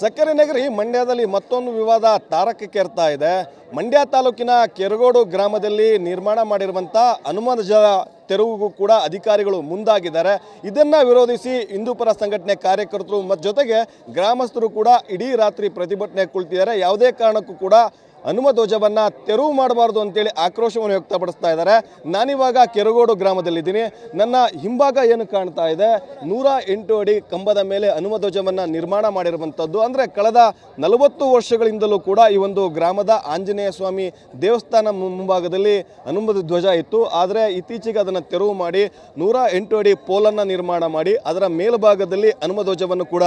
ಸಕ್ಕರೆ ನಗರಿ ಮಂಡ್ಯದಲ್ಲಿ ಮತ್ತೊಂದು ವಿವಾದ ತಾರಕಕ್ಕೇರ್ತಾ ಇದೆ. ಮಂಡ್ಯ ತಾಲೂಕಿನ ಕೆರಗೋಡು ಗ್ರಾಮದಲ್ಲಿ ನಿರ್ಮಾಣ ಮಾಡಿರುವಂಥ ಜ ತೆರವುಗೂ ಕೂಡ ಅಧಿಕಾರಿಗಳು ಮುಂದಾಗಿದ್ದಾರೆ. ಇದನ್ನ ವಿರೋಧಿಸಿ ಹಿಂದೂಪರ ಸಂಘಟನೆ ಕಾರ್ಯಕರ್ತರು ಮತ್ತು ಜೊತೆಗೆ ಗ್ರಾಮಸ್ಥರು ಕೂಡ ಇಡೀ ರಾತ್ರಿ ಪ್ರತಿಭಟನೆ ಕುಳಿತಿದ್ದಾರೆ. ಯಾವುದೇ ಕಾರಣಕ್ಕೂ ಕೂಡ ಹನುಮ ಧ್ವಜವನ್ನ ತೆರವು ಮಾಡಬಾರ್ದು ಅಂತೇಳಿ ಆಕ್ರೋಶವನ್ನು ವ್ಯಕ್ತಪಡಿಸ್ತಾ ಇದ್ದಾರೆ. ನಾನಿವಾಗ ಕೆರಗೋಡು ಗ್ರಾಮದಲ್ಲಿದ್ದೀನಿ. ನನ್ನ ಹಿಂಭಾಗ ಏನು ಕಾಣ್ತಾ ಇದೆ? ನೂರ ಎಂಟು ಅಡಿ ಕಂಬದ ಮೇಲೆ ಹನುಮ ಧ್ವಜವನ್ನ ನಿರ್ಮಾಣ ಮಾಡಿರುವಂಥದ್ದು. ಅಂದರೆ ಕಳೆದ ನಲವತ್ತು ವರ್ಷಗಳಿಂದಲೂ ಕೂಡ ಈ ಒಂದು ಗ್ರಾಮದ ಆಂಜನೇಯ ಸ್ವಾಮಿ ದೇವಸ್ಥಾನ ಮುಂಭಾಗದಲ್ಲಿ ಹನುಮ ಧ್ವಜ ಇತ್ತು. ಆದರೆ ಇತ್ತೀಚೆಗೆ ಅದನ್ನು ತೆರವು ಮಾಡಿ ನೂರ ಎಂಟು ಅಡಿ ಪೋಲನ್ನು ನಿರ್ಮಾಣ ಮಾಡಿ ಅದರ ಮೇಲ್ಭಾಗದಲ್ಲಿ ಹನುಮ ಧ್ವಜವನ್ನು ಕೂಡ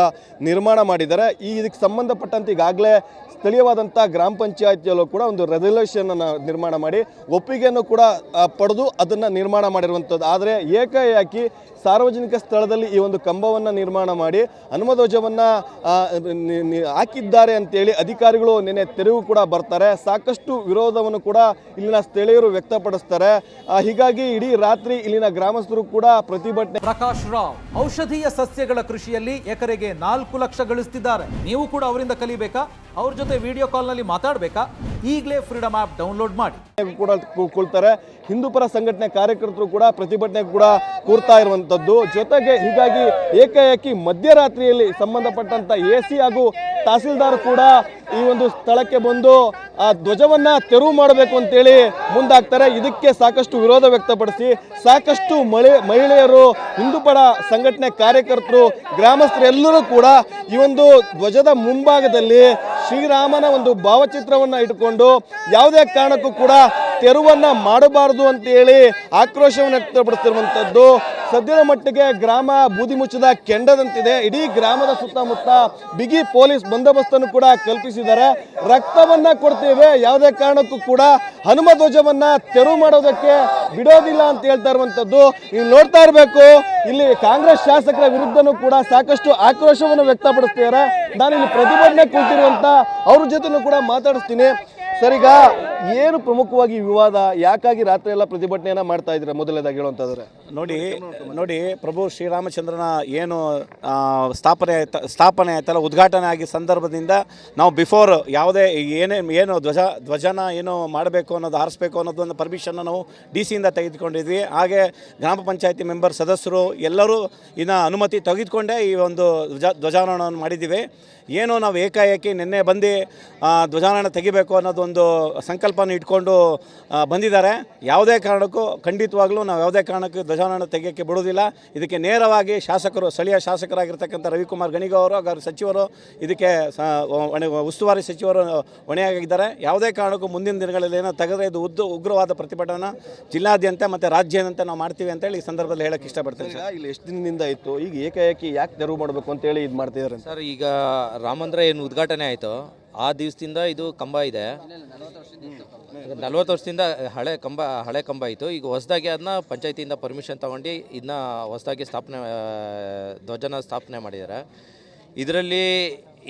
ನಿರ್ಮಾಣ ಮಾಡಿದ್ದಾರೆ. ಈ ಇದಕ್ಕೆ ಸಂಬಂಧಪಟ್ಟಂತೆ ಈಗಾಗಲೇ ಸ್ಥಳೀಯವಾದಂಥ ಗ್ರಾಮ ಪಂಚಾಯತಿಯಲ್ಲೂ ಕೂಡ ಒಂದು ರೆಸಲ್ಯೂಷನ್ ಅನ್ನು ನಿರ್ಮಾಣ ಮಾಡಿ, ಒಪ್ಪಿಗೆಯನ್ನು ಕೂಡ ಪಡೆದು ಅದನ್ನು ನಿರ್ಮಾಣ ಮಾಡಿರುವಂಥದ್ದು ಆದರೆ ಏಕಾಏಕಿ ಸಾರ್ವಜನಿಕ ಸ್ಥಳದಲ್ಲಿ ಈ ಒಂದು ಕಂಬವನ್ನು ನಿರ್ಮಾಣ ಮಾಡಿ, ಹನುಮಧ್ವಜವನ್ನು ಹಾಕಿದ್ದಾರೆ ಅಂತೇಳಿ ಅಧಿಕಾರಿಗಳು ನಿನ್ನೆ ತೆರವು ಕೂಡ ಬರ್ತಾರೆ. ಸಾಕಷ್ಟು ವಿರೋಧವನ್ನು ಕೂಡ ಇಲ್ಲಿನ ಸ್ಥಳೀಯರು ವ್ಯಕ್ತಪಡಿಸ್ತಾರೆ. ಹೀಗಾಗಿ ಇಡೀ ರಾತ್ರಿ ಇಲ್ಲಿನ ಗ್ರಾಮಸ್ಥರು ಕೂಡ ಪ್ರತಿಭಟನೆ ಪ್ರಕಾಶ್ ರಾವ್ ಔಷಧೀಯ ಸಸ್ಯಗಳ ಕೃಷಿಯಲ್ಲಿ ಎಕರೆಗೆ ನಾಲ್ಕು ಲಕ್ಷ ಗಳಿಸ್ತಿದ್ದಾರೆ. ನೀವು ಕೂಡ ಅವರಿಂದ ಕಲಿಬೇಕಾ? ಅವ್ರ ಜೊತೆ ವಿಡಿಯೋ ಕಾಲ್ನಲ್ಲಿ ಮಾತಾಡಬೇಕಾ? ಈಗಲೇ ಫ್ರೀಡಮ್ ಆ್ಯಪ್ ಡೌನ್ಲೋಡ್ ಮಾಡಿ. ಕೂಡ ಕೂಳ್ತಾರೆ ಹಿಂದೂ ಹಿಂದೂಪರ ಸಂಘಟನೆ ಕಾರ್ಯಕರ್ತರು ಕೂಡ ಪ್ರತಿಭಟನೆ ಕೂಡ ಕೂರ್ತಾ ಇರುವಂತದ್ದು. ಜೊತೆಗೆ ಹೀಗಾಗಿ ಏಕಾಏಕಿ ಮಧ್ಯರಾತ್ರಿಯಲ್ಲಿ ಸಂಬಂಧಪಟ್ಟಂತ ಎ ಸಿ ಹಾಗೂ ತಹಸೀಲ್ದಾರ್ ಕೂಡ ಈ ಒಂದು ಸ್ಥಳಕ್ಕೆ ಬಂದು ಆ ಧ್ವಜವನ್ನ ತೆರವು ಮಾಡಬೇಕು ಅಂತೇಳಿ ಮುಂದಾಗ್ತಾರೆ. ಇದಕ್ಕೆ ಸಾಕಷ್ಟು ವಿರೋಧ ವ್ಯಕ್ತಪಡಿಸಿ ಸಾಕಷ್ಟು ಮಳೆ, ಮಹಿಳೆಯರು ಹಿಂದೂಪರ ಸಂಘಟನೆ ಕಾರ್ಯಕರ್ತರು, ಗ್ರಾಮಸ್ಥರೆಲ್ಲರೂ ಕೂಡ ಈ ಒಂದು ಧ್ವಜದ ಮುಂಭಾಗದಲ್ಲಿ ಶ್ರೀರಾಮನ ಒಂದು ಭಾವಚಿತ್ರವನ್ನು ಇಟ್ಕೊಂಡು ಯಾವುದೇ ಕಾರಣಕ್ಕೂ ಕೂಡ ತೆರವನ್ನ ಮಾಡಬಾರದು ಅಂತೇಳಿ ಆಕ್ರೋಶವನ್ನು ವ್ಯಕ್ತಪಡಿಸ್ತಿರುವಂಥದ್ದು ಸದ್ಯದ ಮಟ್ಟಿಗೆ ಗ್ರಾಮ ಬೂದಿ ಮುಚ್ಚದ ಕೆಂಡದಂತಿದೆ. ಇಡೀ ಗ್ರಾಮದ ಸುತ್ತಮುತ್ತ ಬಿಗಿ ಪೊಲೀಸ್ ಬಂದೋಬಸ್ತನ್ನು ಕೂಡ ಕಲ್ಪಿಸಿದ್ದಾರೆ. ರಕ್ತವನ್ನ ಕೊಡ್ತೇವೆ. ಯಾವುದೇ ಕಾರಣಕ್ಕೂ ಕೂಡ ಹನುಮ ಧ್ವಜವನ್ನ ತೆರವು ಮಾಡೋದಕ್ಕೆ ಬಿಡೋದಿಲ್ಲ ಅಂತ ಹೇಳ್ತಾ ಇರುವಂತದ್ದು. ನೀವು ನೋಡ್ತಾ ಇರಬೇಕು, ಇಲ್ಲಿ ಕಾಂಗ್ರೆಸ್ ಶಾಸಕರ ವಿರುದ್ಧನೂ ಕೂಡ ಸಾಕಷ್ಟು ಆಕ್ರೋಶವನ್ನು ವ್ಯಕ್ತಪಡಿಸ್ತಿದ್ದಾರೆ. ನಾನು ಇಲ್ಲಿ ಪ್ರತಿಭಟನೆ ಕೂತಿರುವಂತ ಅವ್ರ ಜೊತೆನೂ ಕೂಡ ಮಾತಾಡಿಸ್ತೀನಿ. ಸರ್ ಈಗ ಏನು ಪ್ರಮುಖವಾಗಿ ವಿವಾದ, ಯಾಕಾಗಿ ರಾತ್ರಿ ಎಲ್ಲ ಪ್ರತಿಭಟನೆಯನ್ನ ಮಾಡ್ತಾ ಇದ್ದೀರಾ? ಮೊದಲನೇದಾಗಿ ಹೇಳುವಂತಾದ್ರೆ. ನೋಡಿ ನೋಡಿ, ಪ್ರಭು ಶ್ರೀರಾಮಚಂದ್ರನ ಏನು ಸ್ಥಾಪನೆ ಸ್ಥಾಪನೆ ಆಯ್ತಲ್ಲ ಉದ್ಘಾಟನೆ ಆಗಿ ಸಂದರ್ಭದಿಂದ ನಾವು ಬಿಫೋರ್ ಯಾವುದೇ ಏನೇ, ಏನು ಧ್ವಜ, ಧ್ವಜನ ಏನು ಮಾಡಬೇಕು ಅನ್ನೋದು, ಹಾರಿಸ್ಬೇಕು ಅನ್ನೋದೊಂದು ಪರ್ಮಿಷನ್ನ ನಾವು ಡಿ ಸಿಯಿಂದ ತೆಗೆದುಕೊಂಡಿದ್ವಿ. ಹಾಗೆ ಗ್ರಾಮ ಪಂಚಾಯತಿ ಮೆಂಬರ್ ಸದಸ್ಯರು ಎಲ್ಲರೂ ಇನ್ನು ಅನುಮತಿ ತೆಗೆದುಕೊಂಡೇ ಈ ಒಂದು ಧ್ವಜ, ಧ್ವಜಾರೋಹಣವನ್ನು ಮಾಡಿದ್ದೀವಿ. ಏನು ನಾವು ಏಕಾಏಕಿ ನಿನ್ನೆ ಬಂದು ಧ್ವಜಾರೋಹಣ ತೆಗಿಬೇಕು ಅನ್ನೋದೊಂದು ಸಂಕಲ್ಪನ ಇಟ್ಕೊಂಡು ಬಂದಿದ್ದಾರೆ. ಯಾವುದೇ ಕಾರಣಕ್ಕೂ ಖಂಡಿತವಾಗ್ಲೂ ನಾವು ಯಾವುದೇ ಕಾರಣಕ್ಕೂ ಧ್ವಜಾರೋಹಣ ತೆಗೆಯೋಕ್ಕೆ ಬಿಡೋದಿಲ್ಲ ಇದಕ್ಕೆ ನೇರವಾಗಿ ಶಾಸಕರು ಸ್ಥಳೀಯ ಶಾಸಕರಾಗಿರ್ತಕ್ಕಂಥ ರವಿಕುಮಾರ್ ಗಣಿಗ ಅವರು ಹಾಗೂ ಸಚಿವರು ಇದಕ್ಕೆ ಉಸ್ತುವಾರಿ ಸಚಿವರು ಹೊಣೆಯಾಗಿದ್ದಾರೆ. ಯಾವುದೇ ಕಾರಣಕ್ಕೂ ಮುಂದಿನ ದಿನಗಳಲ್ಲಿ ಏನೋ ತೆಗೆದ್ರೆ ಇದು ಉದ್ದು ಉಗ್ರವಾದ ಪ್ರತಿಭಟನೆ ಜಿಲ್ಲಾದ್ಯಂತ ಮತ್ತು ರಾಜ್ಯದಂತೆ ನಾವು ಮಾಡ್ತೀವಿ ಅಂತೇಳಿ ಈ ಸಂದರ್ಭದಲ್ಲಿ ಹೇಳಕ್ಕೆ ಇಷ್ಟಪಡ್ತೀನಿ ಇಲ್ಲಿ ಎಷ್ಟು ದಿನದಿಂದ ಇತ್ತು ಈಗ ಏಕಾಏಕಿ ಯಾಕೆ ತೆರವು ಮಾಡಬೇಕು ಅಂತೇಳಿ ಇದು ಮಾಡ್ತಿದ್ದಾರೆ ಅಂತ. ಸರ್ ಈಗ ರಾಮಂದ್ರ ಏನು ಉದ್ಘಾಟನೆ ಆಯಿತು. ಆ ದಿವಸದಿಂದ ಇದು ಕಂಬ ಇದೆ. ನಲ್ವತ್ತು ವರ್ಷದಿಂದ ಹಳೆ ಕಂಬ ಹಳೆ ಕಂಬ ಇತ್ತು. ಈಗ ಹೊಸದಾಗಿ ಅದನ್ನ ಪಂಚಾಯತಿಯಿಂದ ಪರ್ಮಿಷನ್ ತಗೊಂಡು ಇದನ್ನ ಹೊಸದಾಗಿ ಸ್ಥಾಪನೆ ಧ್ವಜನ ಸ್ಥಾಪನೆ ಮಾಡಿದ್ದಾರೆ. ಇದರಲ್ಲಿ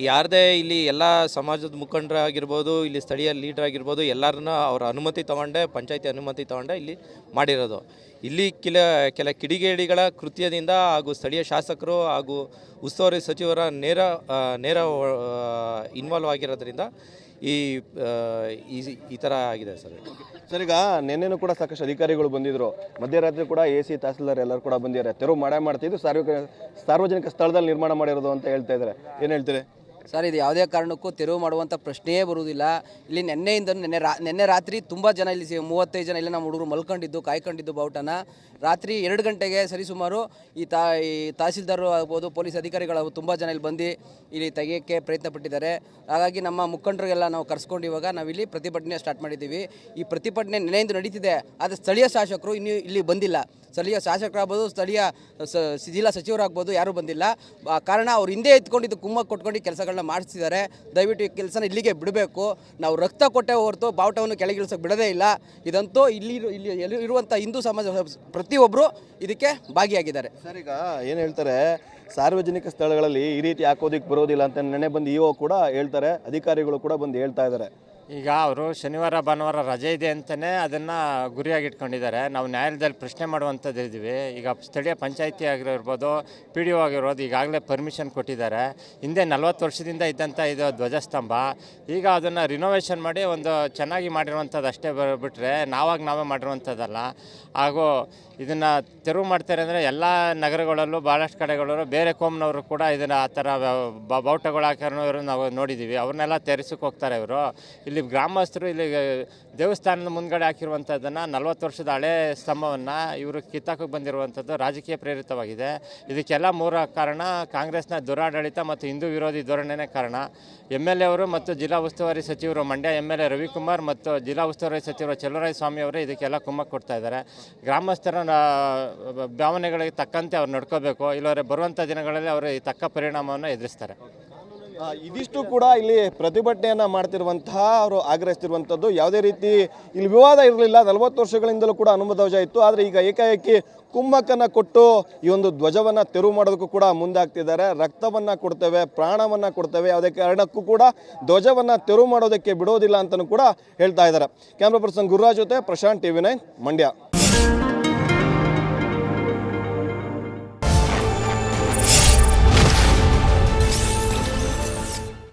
ಯಾರದೇ ಇಲ್ಲಿ ಎಲ್ಲ ಸಮಾಜದ ಮುಖಂಡರಾಗಿರ್ಬೋದು, ಇಲ್ಲಿ ಸ್ಥಳೀಯ ಲೀಡರ್ ಆಗಿರ್ಬೋದು ಎಲ್ಲರನ್ನ ಅವರ ಅನುಮತಿ ತಗೊಂಡೆ, ಪಂಚಾಯತಿ ಅನುಮತಿ ತಗೊಂಡೆ ಇಲ್ಲಿ ಮಾಡಿರೋದು. ಇಲ್ಲಿ ಕೆಲ ಕೆಲ ಕಿಡಿಗೇಡಿಗಳ ಕೃತ್ಯದಿಂದ ಹಾಗೂ ಸ್ಥಳೀಯ ಶಾಸಕರು ಹಾಗೂ ಉಸ್ತುವಾರಿ ಸಚಿವರ ನೇರ ನೇರ ಇನ್ವಾಲ್ವ್ ಆಗಿರೋದ್ರಿಂದ ಈ ಈ ಥರ ಆಗಿದೆ ಸರ್. ಸರ್, ಈಗ ನಿನ್ನೆನೂ ಕೂಡ ಸಾಕಷ್ಟು ಅಧಿಕಾರಿಗಳು ಬಂದಿದ್ರು. ಮಧ್ಯರಾತ್ರಿ ಕೂಡ ಎ ಸಿ ತಹಸೀಲ್ದಾರ್ ಎಲ್ಲರೂ ಕೂಡ ಬಂದಿದ್ದಾರೆ. ತೆರವು ಮಾಡೇ ಮಾಡ್ತಿದ್ದು ಸಾರ್ವಜನಿಕ ಸಾರ್ವಜನಿಕ ಸ್ಥಳದಲ್ಲಿ ನಿರ್ಮಾಣ ಮಾಡಿರೋದು ಅಂತ ಹೇಳ್ತಾ ಇದ್ದಾರೆ. ಏನು ಹೇಳ್ತೀರಿ? ಸರ್, ಇದು ಯಾವುದೇ ಕಾರಣಕ್ಕೂ ತೆರವು ಮಾಡುವಂಥ ಪ್ರಶ್ನೆಯೇ ಬರುವುದಿಲ್ಲ. ಇಲ್ಲಿ ನಿನ್ನೆಯಿಂದ ನಿನ್ನೆ ರಾ, ನಿನ್ನೆ ರಾತ್ರಿ ತುಂಬ ಜನ ಇಲ್ಲಿ ಮೂವತ್ತೈದು ಜನ ಇಲ್ಲಿ ನಮ್ಮ ಹುಡುಗರು ಮಲ್ಕೊಂಡಿದ್ದು, ಕಾಯ್ಕೊಂಡಿದ್ದು ಬಾವುಟನ. ರಾತ್ರಿ ಎರಡು ಗಂಟೆಗೆ ಸರಿಸುಮಾರು ಈ ತಾ, ಈ ತಹಸೀಲ್ದಾರ್ ಆಗ್ಬೋದು, ಪೊಲೀಸ್ ಅಧಿಕಾರಿಗಳು ತುಂಬ ಜನ ಇಲ್ಲಿ ಬಂದು ಇಲ್ಲಿ ತೆಗೆಯೋಕ್ಕೆ ಪ್ರಯತ್ನ ಪಟ್ಟಿದ್ದಾರೆ. ಹಾಗಾಗಿ ನಮ್ಮ ಮುಖಂಡರಿಗೆಲ್ಲ ನಾವು ಕರೆಸ್ಕೊಂಡು ಇವಾಗ ನಾವಿಲ್ಲಿ ಪ್ರತಿಭಟನೆ ಸ್ಟಾರ್ಟ್ ಮಾಡಿದ್ದೀವಿ. ಈ ಪ್ರತಿಭಟನೆ ನೆನೆಯಿಂದ ನಡೀತಿದೆ, ಆದರೆ ಸ್ಥಳೀಯ ಶಾಸಕರು ಇನ್ನೂ ಇಲ್ಲಿ ಬಂದಿಲ್ಲ. ಸ್ಥಳೀಯ ಶಾಸಕರಾಗ್ಬೋದು ಸ್ಥಳೀಯ ಜಿಲ್ಲಾ ಸಚಿವರಾಗ್ಬೋದು ಯಾರೂ ಬಂದಿಲ್ಲ. ಕಾರಣ ಅವ್ರು ಹಿಂದೆ ಎತ್ಕೊಂಡಿದ್ದು ಕುಮ್ಮ ಕೊಟ್ಕೊಂಡು ಕೆಲಸಗಳನ್ನ ಮಾಡಿಸ್ತಿದ್ದಾರೆ. ದಯವಿಟ್ಟು ಈ ಕೆಲಸನ ಇಲ್ಲಿಗೆ ಬಿಡಬೇಕು. ನಾವು ರಕ್ತ ಕೊಟ್ಟೆ ಹೊರತು ಬಾವುಟವನ್ನು ಕೆಳಗಿಳಿಸೋಕೆ ಬಿಡೋದೇ ಇಲ್ಲ. ಇದಂತೂ ಇಲ್ಲಿ ಇಲ್ಲಿ ಎಲ್ಲಿ ಇರುವಂಥ ಹಿಂದೂ ಸಮಾಜ ಪ್ರತಿಯೊಬ್ಬರು ಇದಕ್ಕೆ ಭಾಗಿಯಾಗಿದ್ದಾರೆ. ಸರ್, ಈಗ ಏನು ಹೇಳ್ತಾರೆ, ಸಾರ್ವಜನಿಕ ಸ್ಥಳಗಳಲ್ಲಿ ಈ ರೀತಿ ಹಾಕೋದಿಕ್ಕೆ ಬರೋದಿಲ್ಲ ಅಂತ ನೆನೆ ಬಂದು ಇಒ ಕೂಡ ಹೇಳ್ತಾರೆ, ಅಧಿಕಾರಿಗಳು ಕೂಡ ಬಂದು ಹೇಳ್ತಾ ಇದ್ದಾರೆ. ಈಗ ಅವರು ಶನಿವಾರ, ಭಾನುವಾರ ರಜೆ ಇದೆ ಅಂತಲೇ ಅದನ್ನು ಗುರಿಯಾಗಿ ಇಟ್ಕೊಂಡಿದ್ದಾರೆ ನಾವು ನ್ಯಾಯಾಲಯದಲ್ಲಿ ಪ್ರಶ್ನೆ ಮಾಡುವಂಥದ್ದು ಇದ್ದೀವಿ. ಈಗ ಸ್ಥಳೀಯ ಪಂಚಾಯಿತಿ ಆಗಿರ್ಬೋದು, ಪಿ ಡಿ ಒ ಆಗಿರ್ಬೋದು ಈಗಾಗಲೇ ಪರ್ಮಿಷನ್ ಕೊಟ್ಟಿದ್ದಾರೆ. ಹಿಂದೆ ನಲ್ವತ್ತು ವರ್ಷದಿಂದ ಇದ್ದಂಥ ಇದು ಧ್ವಜಸ್ತಂಭ. ಈಗ ಅದನ್ನು ರಿನೋವೇಷನ್ ಮಾಡಿ ಒಂದು ಚೆನ್ನಾಗಿ ಮಾಡಿರುವಂಥದ್ದು ಅಷ್ಟೇ ಬರಬಿಟ್ರೆ ನಾವಾಗ ನಾವೇ ಮಾಡಿರುವಂಥದ್ದಲ್ಲ. ಹಾಗೂ ಇದನ್ನು ತೆರವು ಮಾಡ್ತಾರೆ ಅಂದರೆ ಎಲ್ಲ ನಗರಗಳಲ್ಲೂ ಭಾಳಷ್ಟು ಕಡೆಗಳಲ್ಲೂ ಬೇರೆ ಕೋಮ್ನವರು ಕೂಡ ಇದನ್ನು ಆ ಥರ ಬಾವುಟಗಳು ಹಾಕೋರು ನಾವು ನೋಡಿದ್ದೀವಿ. ಅವ್ರನ್ನೆಲ್ಲ ತೆರೆಸಕ್ಕೆ ಹೋಗ್ತಾರೆ ಇವರು. ಇಲ್ಲಿ ಗ್ರಾಮಸ್ಥರು ಇಲ್ಲಿ ದೇವಸ್ಥಾನದ ಮುಂದ್ಗಡೆ ಹಾಕಿರುವಂಥದ್ದನ್ನು ನಲ್ವತ್ತು ವರ್ಷದ ಹಳೆ ಸ್ತಂಭವನ್ನು ಇವರು ಕಿತ್ತಾಕಕ್ಕೆ ಬಂದಿರುವಂಥದ್ದು ರಾಜಕೀಯ ಪ್ರೇರಿತವಾಗಿದೆ. ಇದಕ್ಕೆಲ್ಲ ಮೂರ ಕಾರಣ ಕಾಂಗ್ರೆಸ್ನ ದುರಾಡಳಿತ ಮತ್ತು ಹಿಂದೂ ವಿರೋಧಿ ಧೋರಣೆನೇ ಕಾರಣ. ಎಂ ಎಲ್ ಎ ಅವರು ಮತ್ತು ಜಿಲ್ಲಾ ಉಸ್ತುವಾರಿ ಸಚಿವರು Mandya M L A Ravikumar ಮತ್ತು ಜಿಲ್ಲಾ ಉಸ್ತುವಾರಿ ಸಚಿವರು ಚೆಲುವರಾಯ ಸ್ವಾಮಿ ಅವರು ಇದಕ್ಕೆಲ್ಲ ಕುಮ್ಮಕ್ಕು ಕೊಡ್ತಾ ಇದ್ದಾರೆ. ಗ್ರಾಮಸ್ಥರ ಭಾವನೆಗಳಿಗೆ ತಕ್ಕಂತೆ ಅವ್ರು ನಡ್ಕೋಬೇಕು. ಇಲ್ಲವರೆ ಬರುವಂಥ ದಿನಗಳಲ್ಲಿ ಅವರು ಈ ತಕ್ಕ ಪರಿಣಾಮವನ್ನು ಎದುರಿಸ್ತಾರೆ. ಇದಿಷ್ಟು ಕೂಡ ಇಲ್ಲಿ ಪ್ರತಿಭಟನೆಯನ್ನ ಮಾಡ್ತಿರುವಂತಹ, ಅವರು ಆಗ್ರಹಿಸ್ತಿರುವಂಥದ್ದು. ಯಾವುದೇ ರೀತಿ ಇಲ್ಲಿ ವಿವಾದ ಇರಲಿಲ್ಲ, ನಲವತ್ತು ವರ್ಷಗಳಿಂದಲೂ ಕೂಡ ಅನುಮತ ಧ್ವಜ ಇತ್ತು. ಆದರೆ ಈಗ ಏಕಾಏಕಿ ಕುಮ್ಮಕ್ಕನ್ನು ಕೊಟ್ಟು ಈ ಒಂದು ಧ್ವಜವನ್ನ ತೆರವು ಮಾಡೋದಕ್ಕೂ ಕೂಡ ಮುಂದಾಗ್ತಿದ್ದಾರೆ. ರಕ್ತವನ್ನ ಕೊಡ್ತೇವೆ, ಪ್ರಾಣವನ್ನ ಕೊಡ್ತೇವೆ, ಯಾವುದೇ ಕಾರಣಕ್ಕೂ ಕೂಡ ಧ್ವಜವನ್ನ ತೆರವು ಮಾಡೋದಕ್ಕೆ ಬಿಡೋದಿಲ್ಲ ಅಂತಲೂ ಕೂಡ ಹೇಳ್ತಾ ಇದ್ದಾರೆ. ಕ್ಯಾಮ್ರಾ ಪರ್ಸನ್ ಗುರುರಾಜ್ ಜೊತೆ ಪ್ರಶಾಂತ್ ಟಿವಿ ನೈನ್ ಮಂಡ್ಯ.